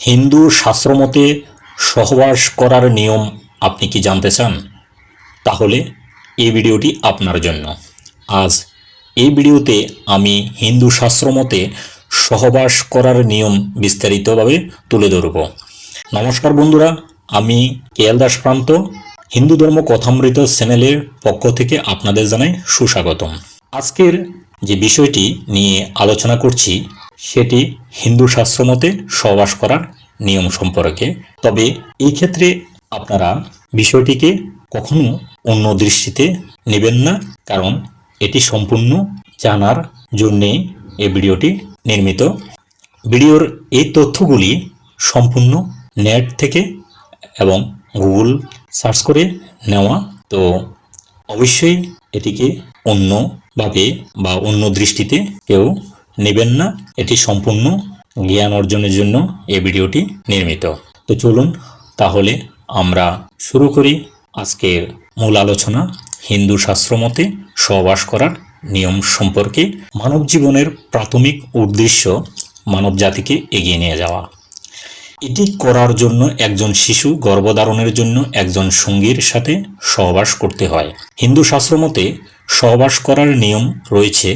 হিন্দু শাস্ত্রমতে সহবাস করার নিয়ম আপনি কি জানতে চান? তাহলে এই ভিডিওটি আপনার জন্য। আজ এই ভিডিওতে আমি হিন্দু শাস্ত্রমতে সহবাস করার নিয়ম বিস্তারিতভাবে তুলে ধরব। নমস্কার বন্ধুরা, আমি কেএল দাস প্রান্ত, হিন্দু ধর্ম কথামৃত চ্যানেলের পক্ষ থেকে আপনাদের জানাই সুস্বাগতম। আজকের যে বিষয়টি নিয়ে আলোচনা করছি, সেটি হিন্দু শাস্ত্রমতে সহবাস করার নিয়ম সম্পর্কে। তবে এই ক্ষেত্রে আপনারা বিষয়টিকে কখনো অন্য দৃষ্টিতে নেবেন না, কারণ এটি সম্পূর্ণ জানার জন্যে এই ভিডিওটি নির্মিত। ভিডিওর এই তথ্যগুলি সম্পূর্ণ নেট থেকে এবং গুগল সার্চ করে নেওয়া। তো অবশ্যই এটিকে অন্যভাবে বা অন্য দৃষ্টিতে কেউ নেবেন না, এটি সম্পূর্ণ জ্ঞান অর্জনের জন্য এই ভিডিওটি নির্মিত। তো চলুন তাহলে আমরা শুরু করি আজকের মূল আলোচনা হিন্দু শাস্ত্র মতে সহবাস করার নিয়ম সম্পর্কে মানব জীবনের প্রাথমিক উদ্দেশ্য মানব জাতিকে এগিয়ে নিয়ে যাওয়া। এটি করার জন্য একজন শিশু গর্ভধারণের জন্য একজন সঙ্গীর সাথে সহবাস করতে হয়। হিন্দু শাস্ত্র মতে সহবাস করার নিয়ম রয়েছে,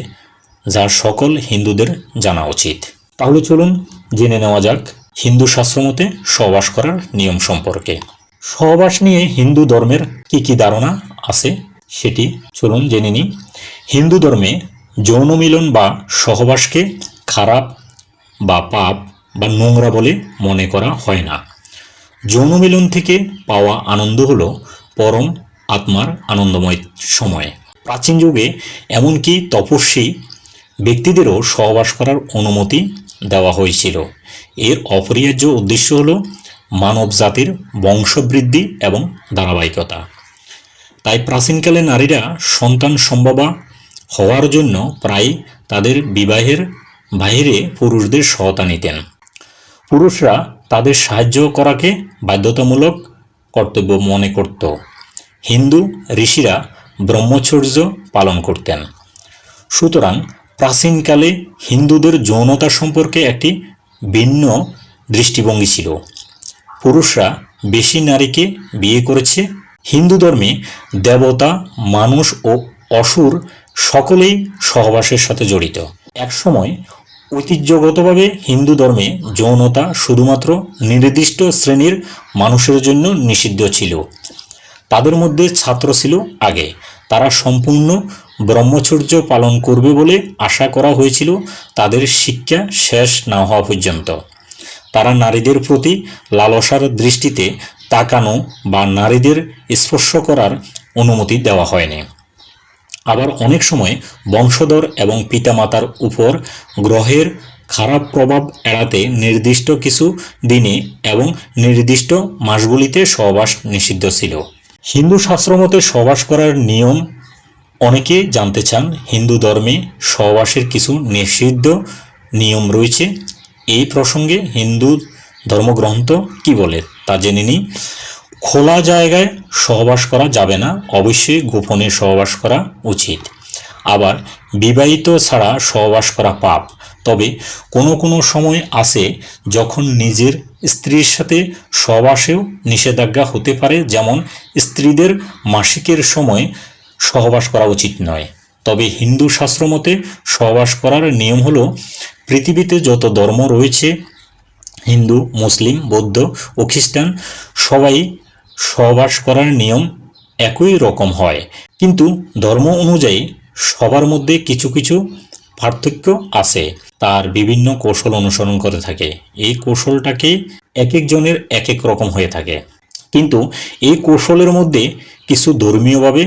যা সকল হিন্দুদের জানা উচিত। তাহলে চলুন জেনে নেওয়া যাক হিন্দু শাস্ত্র মতে সহবাস করার নিয়ম সম্পর্কে। সহবাস নিয়ে হিন্দু ধর্মের কি কি ধারণা আছে সেটি চলুন জেনে নিই। হিন্দু ধর্মে যৌন মিলন বা সহবাসকে খারাপ বা পাপ বা নোংরা বলে মনে করা হয় না। যৌন মিলন থেকে পাওয়া আনন্দ হল পরম আত্মার আনন্দময় সময়। প্রাচীন যুগে এমনকি তপস্বী ব্যক্তিদেরও সহবাস করার অনুমতি দেওয়া হয়েছিল। এর অপরিহার্য উদ্দেশ্য হল মানব জাতির বংশবৃদ্ধি এবং ধারাবাহিকতা। তাই প্রাচীনকালে নারীরা সন্তান সম্ভবা হওয়ার জন্য প্রায় তাদের বিবাহের বাইরে পুরুষদের সহায়তা নিতেন। পুরুষরা তাদের সাহায্য করাকে বাধ্যতামূলক কর্তব্য মনে করত। হিন্দু ঋষিরা ব্রহ্মচর্য পালন করতেন। সুতরাং প্রাচীনকালে হিন্দুদের যৌনতা সম্পর্কে একটি ভিন্ন দৃষ্টিভঙ্গি ছিল। পুরুষরা বেশি নারীকে বিয়ে করেছে। হিন্দু ধর্মে দেবতা, মানুষ ও অসুর সকলেই সহবাসের সাথে জড়িত। একসময় ঐতিহ্যগতভাবে হিন্দু ধর্মে যৌনতা শুধুমাত্র নির্দিষ্ট শ্রেণির মানুষের জন্য নিষিদ্ধ ছিল। তাদের মধ্যে ছাত্র ছিল আগে। তারা সম্পূর্ণ ব্রহ্মচর্য পালন করবে বলে আশা করা হয়েছিল, তাদের শিক্ষা শেষ না হওয়া পর্যন্ত। তারা নারীদের প্রতি লালসার দৃষ্টিতে তাকানো বা নারীদের স্পর্শ করার অনুমতি দেওয়া হয়নি। আবার অনেক সময় বংশধর এবং পিতামাতার উপর গ্রহের খারাপ প্রভাব এড়াতে নির্দিষ্ট কিছু দিনে এবং নির্দিষ্ট মাসগুলিতে সহবাস নিষিদ্ধ ছিল। হিন্দু শাস্ত্রমতে সহবাস করার নিয়ম অনেকে জানতে চান হিন্দু ধর্মে সহবাসের কিছু নিষিদ্ধ নিয়ম রয়েছে। এই প্রসঙ্গে হিন্দু ধর্মগ্রন্থ কি বলে তা জেনে নিই। খোলা জায়গায় সহবাস করা যাবে না, অবশ্যই গোপনে সহবাস করা উচিত। আবার বিবাহিত ছাড়া সহবাস করা পাপ, তবে কোনো কোনো সময় আসে যখন নিজের স্ত্রীর সাথে সহবাসেও নিষেধাজ্ঞা হতে পারে, যেমন স্ত্রীদের মাসিকের সময় সহবাস করা উচিত নয়। তবে হিন্দু শাস্ত্র মতে সহবাস করার নিয়ম হলো, পৃথিবীতে যত ধর্ম রয়েছে, হিন্দু, মুসলিম, বৌদ্ধ ও খ্রিস্টান, সবাই সহবাস করার নিয়ম একই রকম হয়। কিন্তু ধর্ম অনুযায়ী সবার মধ্যে কিছু কিছু পার্থক্য আছে, তার বিভিন্ন কৌশল অনুসরণ করে থাকে। এই কৌশলটাকে এক একজনের এক এক রকম হয়ে থাকে। কিন্তু এই কৌশলের মধ্যে কিছু ধর্মীয়ভাবে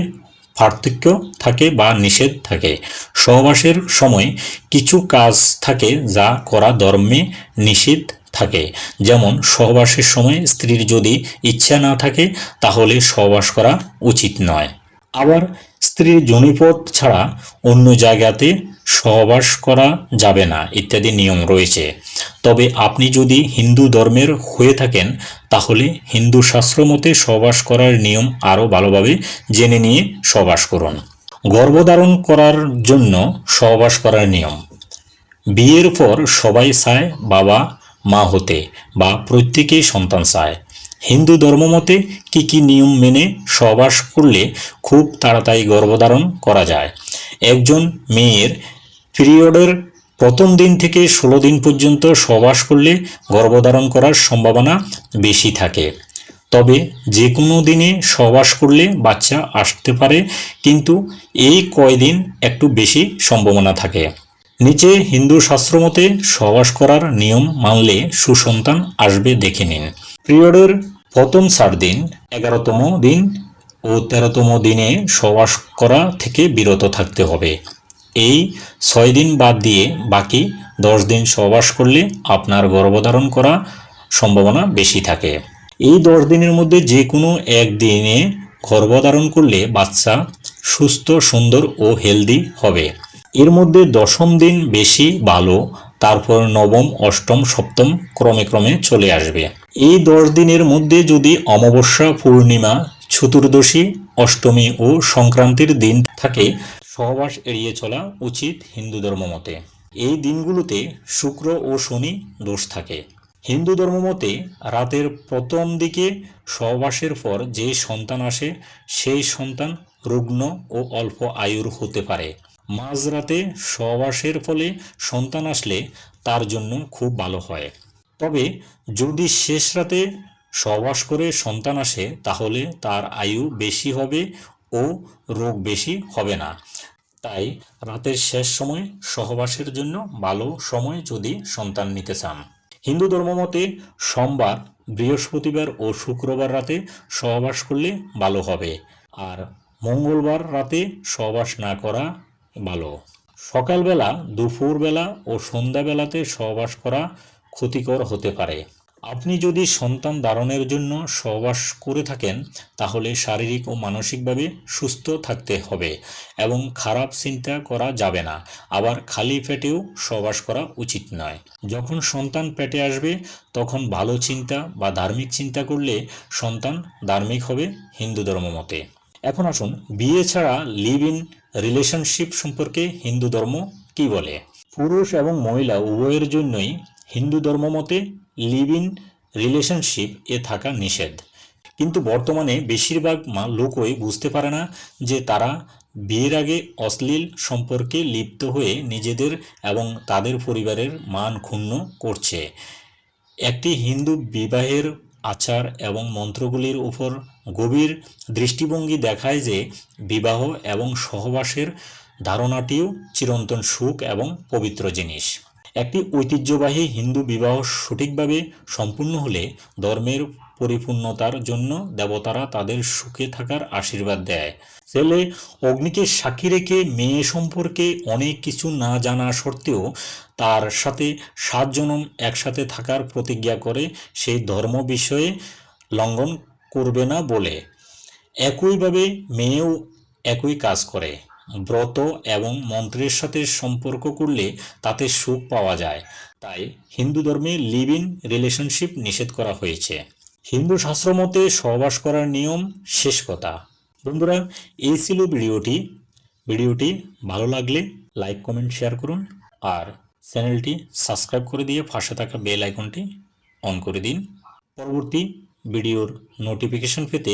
পার্থক্য থাকে বা নিষেধ থাকে। সহবাসের সময় কিছু কাজ থাকে যা করা ধর্মে নিষেধ থাকে। যেমন, সহবাসের সময় স্ত্রীর যদি ইচ্ছা না থাকে, তাহলে সহবাস করা উচিত নয়। আবার, স্ত্রীর জনিপথ ছাড়া অন্য জায়গাতে সহবাস করা যাবে না, ইত্যাদি নিয়ম রয়েছে। তবে আপনি যদি হিন্দু ধর্মের হয়ে থাকেন, তাহলে হিন্দু শাস্ত্র মতে সহবাস করার নিয়ম আরও ভালোভাবে জেনে নিয়ে সহবাস করুন। গর্ভধারণ করার জন্য সহবাস করার নিয়ম। বিয়ের পর সবাই চায় বাবা, মা হতে বা প্রত্যেকেই সন্তান চায়। হিন্দু ধর্মমতে কি কি নিয়ম মেনে সহবাস করলে খুব তাড়াতাড়ি গর্ভধারণ করা যায়? একজন মেয়ের পিরিয়ডের প্রথম দিন থেকে ষোলো দিন পর্যন্ত সহবাস করলে গর্ভধারণ করার সম্ভাবনা বেশি থাকে। তবে যে কোনো দিনে সহবাস করলে বাচ্চা আসতে পারে, কিন্তু এই কয়দিন একটু বেশি সম্ভাবনা থাকে। নিচে হিন্দু শাস্ত্র মতে সহবাস করার নিয়ম মানলে সুসন্তান আসবে দেখে নিন। পিরিয়ডের প্রথম চার দিন, এগারোতম দিন ও তেরোতম দিনে সহবাস করা থেকে বিরত থাকতে হবে। এই ছয় দিন বাদ দিয়ে বাকি দশ দিন সহবাস করলে আপনার গর্ভধারণ করা সম্ভাবনা বেশি থাকে। এই দশ দিনের মধ্যে যে কোনো এক দিনে গর্ভধারণ করলে বাচ্চা সুস্থ, সুন্দর ও হেলদি হবে। এর মধ্যে দশম দিন বেশি ভালো, তারপর নবম, অষ্টম, সপ্তম ক্রমে ক্রমে চলে আসবে। এই দশ দিনের মধ্যে যদি অমাবস্যা, পূর্ণিমা, চতুর্দশী, অষ্টমী ও সংক্রান্তির দিন থাকে সহবাস এড়িয়ে চলা উচিত হিন্দু ধর্ম মতে। এই দিনগুলোতে শুক্র ও শনি দোষ থাকে। হিন্দু ধর্মমতে রাতের প্রথম দিকে সহবাসের পর যে সন্তান আসে, সেই সন্তান রুগ্ন ও অল্প আয়ুর হতে পারে। মাঝরাতে সহবাসের ফলে সন্তান আসলে তার জন্য খুব ভালো হয়। তবে যদি শেষ রাতে সহবাস করে সন্তান আসে, তাহলে তার আয়ু বেশি হবে ও রোগ বেশি হবে না। তাই রাতের শেষ সময় সহবাসের জন্য ভালো সময় যদি সন্তান নিতে চান। হিন্দু ধর্মমতে সোমবার, বৃহস্পতিবার ও শুক্রবার রাতে সহবাস করলে ভালো হবে আর মঙ্গলবার রাতে সহবাস না করা ভালো। সকালবেলা, দুপুরবেলা ও সন্ধ্যাবেলাতে সহবাস করা ক্ষতিকর হতে পারে। আপনি যদি সন্তান ধারণের জন্য সহবাস করে থাকেন, তাহলে শারীরিক ও মানসিকভাবে সুস্থ থাকতে হবে এবং খারাপ চিন্তা করা যাবে না। আবার খালি পেটেও সহবাস করা উচিত নয়। যখন সন্তান পেটে আসবে, তখন ভালো চিন্তা বা ধার্মিক চিন্তা করলে সন্তান ধার্মিক হবে হিন্দু ধর্ম মতে। এখন আসুন, বিয়ে ছাড়া লিভ ইন রিলেশনশিপ সম্পর্কে হিন্দু ধর্ম কি বলে? পুরুষ এবং মহিলা উভয়ের জন্যই হিন্দু ধর্ম মতে লিভ ইন রিলেশনশিপ এ থাকা নিষেধ। কিন্তু বর্তমানে বেশিরভাগ মা- লোকই বুঝতে পারে না যে তারা বিয়ের আগে অশ্লীল সম্পর্কে লিপ্ত হয়ে নিজেদের এবং তাদের পরিবারের মান ক্ষুণ্ণ করছে। একটি হিন্দু বিবাহের আচার এবং মন্ত্রগুলির উপর গভীর দৃষ্টিভঙ্গি দেখায় যে বিবাহ এবং সহবাসের ধারণাটিও চিরন্তন সুখ এবং পবিত্র জিনিস। একটি ঐতিহ্যবাহী হিন্দু বিবাহ সঠিকভাবে সম্পূর্ণ হলে ধর্মের পরিপূর্ণতার জন্য দেবতারা তাদের সুখে থাকার আশীর্বাদ দেয়। ছেলে অগ্নিকে সাক্ষী রেখে মেয়ে সম্পর্কে অনেক কিছু না জানা সত্ত্বেও তার সাথে সাত জনম একসাথে থাকার প্রতিজ্ঞা করে সেই ধর্ম বিষয়ে লঙ্ঘন করবে না বলে। একইভাবে মেয়েও একই কাজ করে। ব্রত এবং মন্ত্রের সাথে সম্পর্ক করলে তাতে সুখ পাওয়া যায়। তাই হিন্দু ধর্মে লিভ ইন রিলেশনশিপ নিষেধ করা হয়েছে। হিন্দু শাস্ত্র মতে সহবাস করার নিয়ম শেষ কথা। বন্ধুরা, এই ছিল ভিডিওটি। ভিডিওটি ভালো লাগলে লাইক, কমেন্ট, শেয়ার করুন আর চ্যানেলটি সাবস্ক্রাইব করে দিয়ে পাশে থাকা বেল আইকনটি অন করে দিন। পরবর্তী ভিডিওর নোটিফিকেশন পেতে